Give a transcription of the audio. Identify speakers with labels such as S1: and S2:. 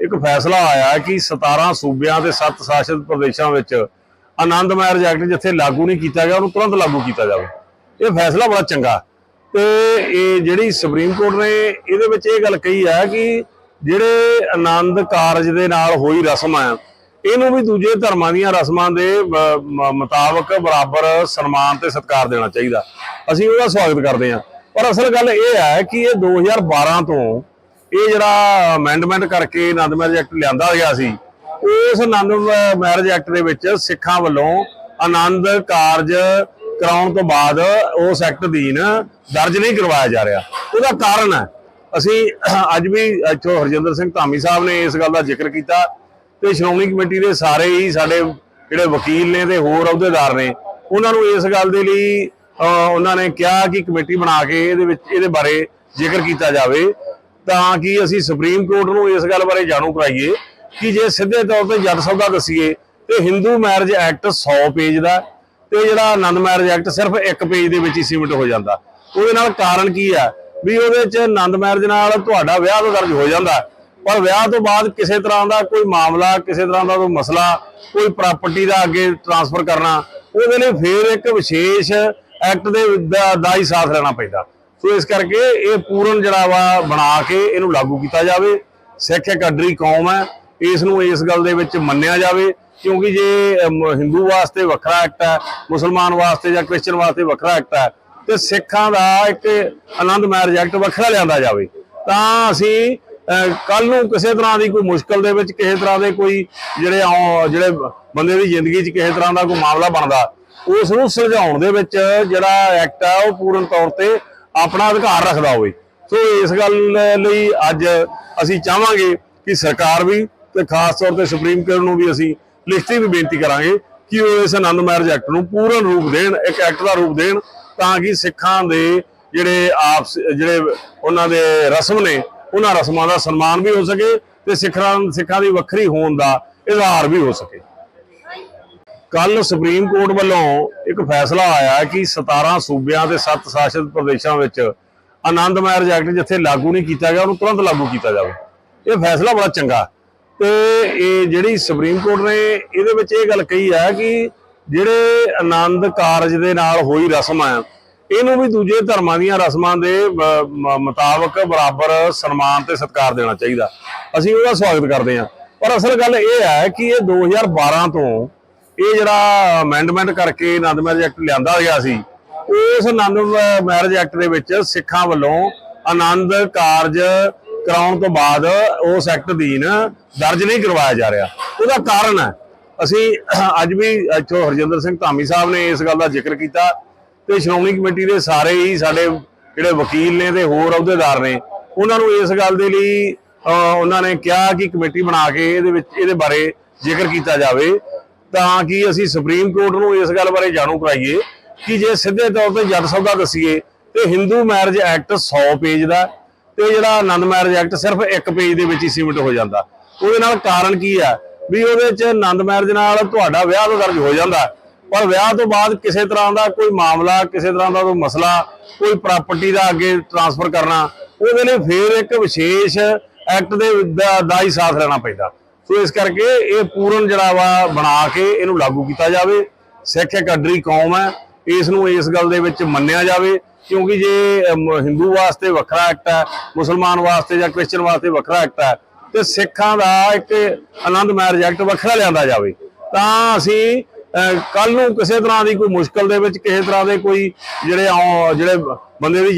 S1: ਇੱਕ ਫੈਸਲਾ ਆਇਆ ਕਿ 17 ਸੂਬਿਆਂ ਤੇ 7 ਸ਼ਾਸਿਤ ਪ੍ਰਦੇਸ਼ਾਂ ਵਿੱਚ ਆਨੰਦ ਮੈਰਿਜ ਜਿੱਥੇ ਲਾਗੂ ਨਹੀਂ ਕੀਤਾ ਗਿਆ, ਉਹਨੂੰ ਤੁਰੰਤ ਲਾਗੂ ਕੀਤਾ ਜਾਵੇ। ਇਹ ਫੈਸਲਾ ਬੜਾ ਚੰਗਾ। ਤੇ ਇਹ ਜਿਹੜੀ ਸੁਪਰੀਮ ਕੋਰਟ ਨੇ ਇਹਦੇ ਵਿੱਚ ਇਹ ਗੱਲ ਕਹੀ ਹੈ ਕਿ ਜਿਹੜੇ ਆਨੰਦ ਕਾਰਜ ਦੇ ਨਾਲ ਹੋਈ ਰਸਮ ਹੈ ਇਹਨੂੰ ਵੀ ਦੂਜੇ ਧਰਮਾਂ ਦੀਆਂ ਰਸਮਾਂ ਦੇ ਮੁਤਾਬਕ ਬਰਾਬਰ ਸਨਮਾਨ ਤੇ ਸਤਿਕਾਰ ਦੇਣਾ ਚਾਹੀਦਾ। ਅਸੀਂ ਉਹਦਾ ਸਵਾਗਤ ਕਰਦੇ ਹਾਂ। ਪਰ ਅਸਲ ਗੱਲ ਇਹ ਹੈ ਕਿ ਇਹ 2012 ਤੋਂ ਇਹ ਜਿਹੜਾ ਅਮੈਂਡਮੈਂਟ ਕਰਕੇ ਆਨੰਦ ਮੈਰਿਜ ਐਕਟ ਲਿਆਂਦਾ ਗਿਆ ਸੀ, ਉਸ ਆਨੰਦ ਮੈਰਿਜ ਐਕਟ ਦੇ ਵਿੱਚ ਸਿੱਖਾਂ ਵੱਲੋਂ ਆਨੰਦ ਕਾਰਜ ਕਰਾਉਣ ਤੋਂ ਬਾਅਦ ਉਸ ਐਕਟ ਅਧੀਨ ਦਰਜ ਨਹੀਂ ਕਰਵਾਇਆ ਜਾ ਰਿਹਾ। ਉਹਦਾ ਕਾਰਨ ਹੈ, ਅਸੀਂ ਅੱਜ ਵੀ ਇੱਥੋਂ ਹਰਜਿੰਦਰ ਸਿੰਘ ਧਾਮੀ ਸਾਹਿਬ ਨੇ ਇਸ ਗੱਲ ਦਾ ਜ਼ਿਕਰ ਕੀਤਾ ਤੇ ਸ਼੍ਰੋਮਣੀ ਕਮੇਟੀ ਦੇ ਸਾਰੇ ਹੀ ਸਾਡੇ ਜਿਹੜੇ ਵਕੀਲ ਨੇ ਤੇ ਹੋਰ ਅਹੁਦੇਦਾਰ ਨੇ, ਉਹਨਾਂ ਨੂੰ ਇਸ ਗੱਲ ਦੇ ਲਈ ਉਹਨਾਂ ਨੇ ਕਿਹਾ ਕਿ ਕਮੇਟੀ ਬਣਾ ਕੇ ਇਹਦੇ ਵਿੱਚ, ਇਹਦੇ ਬਾਰੇ ਜ਼ਿਕਰ ਕੀਤਾ ਜਾਵੇ। ਤਾਂ ਕਿ ਅਸੀਂ ਸੁਪਰੀਮ ਕੋਰਟ ਨੂੰ ਇਸ ਗੱਲ ਬਾਰੇ ਜਾਣੂ ਕਰਾਈਏ ਕਿ ਜੇ ਸਿੱਧੇ ਤੌਰ ਤੇ ਜੱਟ ਸੌਦਾ ਦੱਸੀਏ ਤੇ ਹਿੰਦੂ ਮੈਰਿਜ ਐਕਟ 100 ਪੇਜ ਦਾ ਤੇ ਜਿਹੜਾ ਆਨੰਦ ਮੈਰਿਜ ਐਕਟ ਸਿਰਫ ਇੱਕ ਪੇਜ ਦੇ ਵਿੱਚ ਹੀ ਸੀਮਿਤ ਹੋ ਜਾਂਦਾ। ਉਹਦੇ ਨਾਲ ਕਾਰਨ ਕੀ ਆ ਵੀ ਉਹਦੇ ਚ ਆਨੰਦ ਮੈਰਿਜ ਨਾਲ ਤੁਹਾਡਾ ਵਿਆਹ ਤਾਂ ਦਰਜ ਹੋ ਜਾਂਦਾ ਪਰ ਵਿਆਹ ਤੋਂ ਬਾਅਦ ਕਿਸੇ ਤਰ੍ਹਾਂ ਦਾ ਕੋਈ ਮਾਮਲਾ, ਕਿਸੇ ਤਰ੍ਹਾਂ ਦਾ ਕੋਈ ਮਸਲਾ, ਕੋਈ ਪ੍ਰਾਪਰਟੀ ਦਾ ਅੱਗੇ ਟ੍ਰਾਂਸਫਰ ਕਰਨਾ, ਉਹਦੇ ਲਈ ਫੇਰ ਇੱਕ ਵਿਸ਼ੇਸ਼ ਐਕਟ ਦੇ, ਦਾ ਹੀ ਸਾਥ ਲੈਣਾ ਪੈਂਦਾ। ਸੋ ਇਸ ਕਰਕੇ ਇਹ ਪੂਰਨ ਜਿਹੜਾ ਵਾ ਬਣਾ ਕੇ ਇਹਨੂੰ ਲਾਗੂ ਕੀਤਾ ਜਾਵੇ। ਸਿੱਖ ਇੱਕ ਅੱਡਰੀ ਕੌਮ ਹੈ ਇਸ ਨੂੰ ਇਸ ਗੱਲ ਦੇ ਵਿੱਚ ਮੰਨਿਆ ਜਾਵੇ, ਕਿਉਂਕਿ ਜੇ ਹਿੰਦੂ ਵਾਸਤੇ ਵੱਖਰਾ ਐਕਟ ਹੈ, ਮੁਸਲਮਾਨ ਵਾਸਤੇ ਜਾਂ ਕ੍ਰਿਸਚਨ ਵਾਸਤੇ ਵੱਖਰਾ ਐਕਟ ਹੈ, ਤੇ ਸਿੱਖਾਂ ਦਾ ਇੱਕ ਆਨੰਦ ਮੈਰਿਜ ਐਕਟ ਵੱਖਰਾ ਲਿਆਂਦਾ ਜਾਵੇ। ਤਾਂ ਅਸੀਂ ਕੱਲ ਨੂੰ ਕਿਸੇ ਤਰ੍ਹਾਂ ਦੀ ਕੋਈ ਮੁਸ਼ਕਲ ਦੇ ਵਿੱਚ, ਕਿਸੇ ਤਰ੍ਹਾਂ ਦੇ ਕੋਈ ਜਿਹੜੇ ਆਉ- ਜਿਹੜੇ ਬੰਦੇ ਦੀ ਜ਼ਿੰਦਗੀ 'ਚ ਕਿਸੇ ਤਰ੍ਹਾਂ ਦਾ ਕੋਈ ਮਾਮਲਾ ਬਣਦਾ, ਉਸ ਨੂੰ ਸੁਲਝਾਉਣ ਦੇ ਵਿੱਚ ਜਿਹੜਾ ਐਕਟ ਆ ਉਹ ਪੂਰਨ ਤੌਰ ਤੇ ਆਪਣਾ ਅਧਿਕਾਰ ਰੱਖਦਾ ਹੋਵੇ। ਸੋ ਇਸ ਗੱਲ ਲਈ ਅੱਜ ਅਸੀਂ ਚਾਹਾਂਗੇ ਕਿ ਸਰਕਾਰ ਵੀ ਤੇ ਖਾਸ ਤੌਰ ਤੇ ਸੁਪਰੀਮ ਕੋਰਟ ਨੂੰ ਵੀ ਅਸੀਂ ਲਿਖਤੀ ਵੀ ਬੇਨਤੀ ਕਰਾਂਗੇ ਕਿ ਉਹ ਇਸ ਆਨੰਦ ਮੈਰਿਜ ਐਕਟ ਨੂੰ ਪੂਰਨ ਰੂਪ ਦੇਣ, ਇੱਕ ਐਕਟ ਦਾ ਰੂਪ ਦੇਣ, ਤਾਂ ਕਿ ਸਿੱਖਾਂ ਦੇ ਜਿਹੜੇ ਆਪ ਜਿਹੜੇ ਉਹਨਾਂ ਦੇ ਰਸਮ ਨੇ, ਉਹਨਾਂ ਰਸਮਾਂ ਦਾ ਸਨਮਾਨ ਵੀ ਹੋ ਸਕੇ ਤੇ ਸਿੱਖਾਂ ਸਿੱਖਾਂ ਦੀ ਵੱਖਰੀ ਹੋਣ ਦਾ ਇਜ਼ਹਾਰ ਵੀ ਹੋ ਸਕੇ। ਕੱਲ ਸੁਪਰੀਮ ਕੋਰਟ ਵੱਲੋਂ ਇੱਕ ਫੈਸਲਾ ਆਇਆ ਕਿ 17 ਸੂਬਿਆਂ ਤੇ 7 ਸ਼ਾਸਿਤ ਪ੍ਰਦੇਸ਼ਾਂ ਵਿੱਚ ਆਨੰਦ ਮੈਰਿਜ ਐਕਟ ਜਿੱਥੇ ਲਾਗੂ ਨਹੀਂ ਕੀਤਾ ਗਿਆ, ਉਹਨੂੰ ਤੁਰੰਤ ਲਾਗੂ ਕੀਤਾ ਜਾਵੇ। ਇਹ ਫੈਸਲਾ ਬੜਾ ਚੰਗਾ। ਤੇ ਇਹ ਜਿਹੜੀ ਸੁਪਰੀਮ ਕੋਰਟ ਨੇ ਇਹਦੇ ਵਿੱਚ ਇਹ ਗੱਲ ਕਹੀ ਹੈ ਕਿ ਜਿਹੜੇ ਆਨੰਦ ਕਾਰਜ ਦੇ ਨਾਲ ਹੋਈ ਰਸਮ ਹੈ ਇਹਨੂੰ ਵੀ ਦੂਜੇ ਧਰਮਾਂ ਦੀਆਂ ਰਸਮਾਂ ਦੇ ਮੁਤਾਬਕ ਬਰਾਬਰ ਸਨਮਾਨ ਤੇ ਸਤਿਕਾਰ ਦੇਣਾ ਚਾਹੀਦਾ। ਅਸੀਂ ਉਹਦਾ ਸਵਾਗਤ ਕਰਦੇ ਹਾਂ। ਪਰ ਅਸਲ ਗੱਲ ਇਹ ਹੈ ਕਿ ਇਹ 2012 ਤੋਂ ਇਹ ਜਿਹੜਾ ਅਮੈਂਡਮੈਂਟ ਕਰਕੇ ਆਨੰਦ ਮੈਰਿਜ ਐਕਟ ਲਿਆਂਦਾ ਗਿਆ ਸੀ ਉਸ ਆਨੰਦ ਮੈਰਿਜ ਐਕਟ ਦੇ ਵਿੱਚ ਸਿੱਖਾਂ ਵੱਲੋਂ ਆਨੰਦ ਕਾਰਜ ਕਰਾਉਣ ਤੋਂ ਬਾਅਦ ਉਸ ਐਕਟ ਅਧੀਨ ਦਰਜ ਨਹੀਂ ਕਰਵਾਇਆ ਜਾ ਰਿਹਾ। ਉਹਦਾ ਕਾਰਨ ਹੈ ਅਸੀਂ ਅੱਜ ਵੀ ਇੱਥੋਂ ਹਰਜਿੰਦਰ ਸਿੰਘ ਧਾਮੀ ਸਾਹਿਬ ਨੇ ਇਸ ਗੱਲ ਦਾ ਜ਼ਿਕਰ ਕੀਤਾ ਤੇ ਸ਼੍ਰੋਮਣੀ ਕਮੇਟੀ ਦੇ ਸਾਰੇ ਹੀ ਸਾਡੇ ਜਿਹੜੇ ਵਕੀਲ ਨੇ ਤੇ ਹੋਰ ਅਹੁਦੇਦਾਰ ਨੇ ਉਹਨਾਂ ਨੂੰ ਇਸ ਗੱਲ ਦੇ ਲਈ ਅਹ, ਉਹਨਾਂ ਨੇ ਕਿਹਾ ਕਿ ਕਮੇਟੀ ਬਣਾ ਕੇ ਇਹਦੇ ਵਿੱਚ ਇਹਦੇ ਬਾਰੇ ਜ਼ਿਕਰ ਕੀਤਾ ਜਾਵੇ। ਤਾਂ ਕਿ ਅਸੀਂ ਸੁਪਰੀਮ ਕੋਰਟ ਨੂੰ ਇਸ ਗੱਲ ਬਾਰੇ ਜਾਣੂ ਕਰਾਈਏ ਕਿ ਜੇ ਸਿੱਧੇ ਤੌਰ ਤੇ ਜੱਟ ਸੌਦਾ ਦਸੀਏ ਤੇ ਹਿੰਦੂ ਮੈਰਿਜ ਐਕਟ 100 ਪੇਜ ਦਾ ਤੇ ਜਿਹੜਾ ਆਨੰਦ ਮੈਰਿਜ ਐਕਟ ਸਿਰਫ ਇੱਕ ਪੇਜ ਦੇ ਵਿੱਚ ਹੀ ਸੀਮਿਤ ਹੋ ਜਾਂਦਾ। ਉਹਦੇ ਨਾਲ ਕਾਰਨ ਕੀ ਆ? ਵੀ ਉਹਦੇ ਚ ਆਨੰਦ ਮੈਰਿਜ ਨਾਲ ਤੁਹਾਡਾ ਵਿਆਹ ਤਾਂ ਦਰਜ ਹੋ ਜਾਂਦਾ, ਪਰ ਵਿਆਹ ਤੋਂ ਬਾਅਦ ਕਿਸੇ ਤਰ੍ਹਾਂ ਦਾ ਕੋਈ ਮਾਮਲਾ, ਕਿਸੇ ਤਰ੍ਹਾਂ ਦਾ ਕੋਈ ਮਸਲਾ, ਕੋਈ ਪ੍ਰਾਪਰਟੀ ਦਾ ਅੱਗੇ ਟ੍ਰਾਂਸਫਰ ਕਰਨਾ, ਉਹਦੇ ਲਈ ਫੇਰ ਇੱਕ ਵਿਸ਼ੇਸ਼ ਐਕਟ ਦੇ ਦਾ ਦਾ ਹੀ ਸਾਥ ਲੈਣਾ ਪੈਂਦਾ। ਸੋ ਇਸ ਕਰਕੇ ਇਹ ਪੂਰਨ ਜਿਹੜਾ ਵਾ ਬਣਾ ਕੇ ਇਹਨੂੰ ਲਾਗੂ ਕੀਤਾ ਜਾਵੇ। ਸਿੱਖ ਇੱਕ ਅੱਡਰੀ ਕੌਮ ਹੈ, ਇਸ ਨੂੰ ਇਸ ਗੱਲ ਦੇ ਵਿੱਚ ਮੰਨਿਆ ਜਾਵੇ। ਕਿਉਂਕਿ ਜੇ ਹਿੰਦੂ ਵਾਸਤੇ ਵੱਖਰਾ ਐਕਟ ਹੈ, ਮੁਸਲਮਾਨ ਵਾਸਤੇ ਜਾਂ ਕ੍ਰਿਸਚਨ ਵਾਸਤੇ ਵੱਖਰਾ ਐਕਟ ਹੈ, ਤੇ ਸਿੱਖਾਂ ਦਾ ਇੱਕ ਆਨੰਦ ਮੈਰਿਜ ਐਕਟ ਵੱਖਰਾ ਲਿਆਂਦਾ ਜਾਵੇ। ਤਾਂ ਅਸੀਂ ਕੱਲ ਨੂੰ ਕਿਸੇ ਤਰ੍ਹਾਂ ਦੀ ਕੋਈ ਮੁਸ਼ਕਲ ਦੇ ਵਿੱਚ, ਕਿਸੇ ਤਰ੍ਹਾਂ ਦੇ ਕੋਈ ਜਿਹੜੇ ਆਉ- ਜਿਹੜੇ ਬੰਦੇ ਦੀ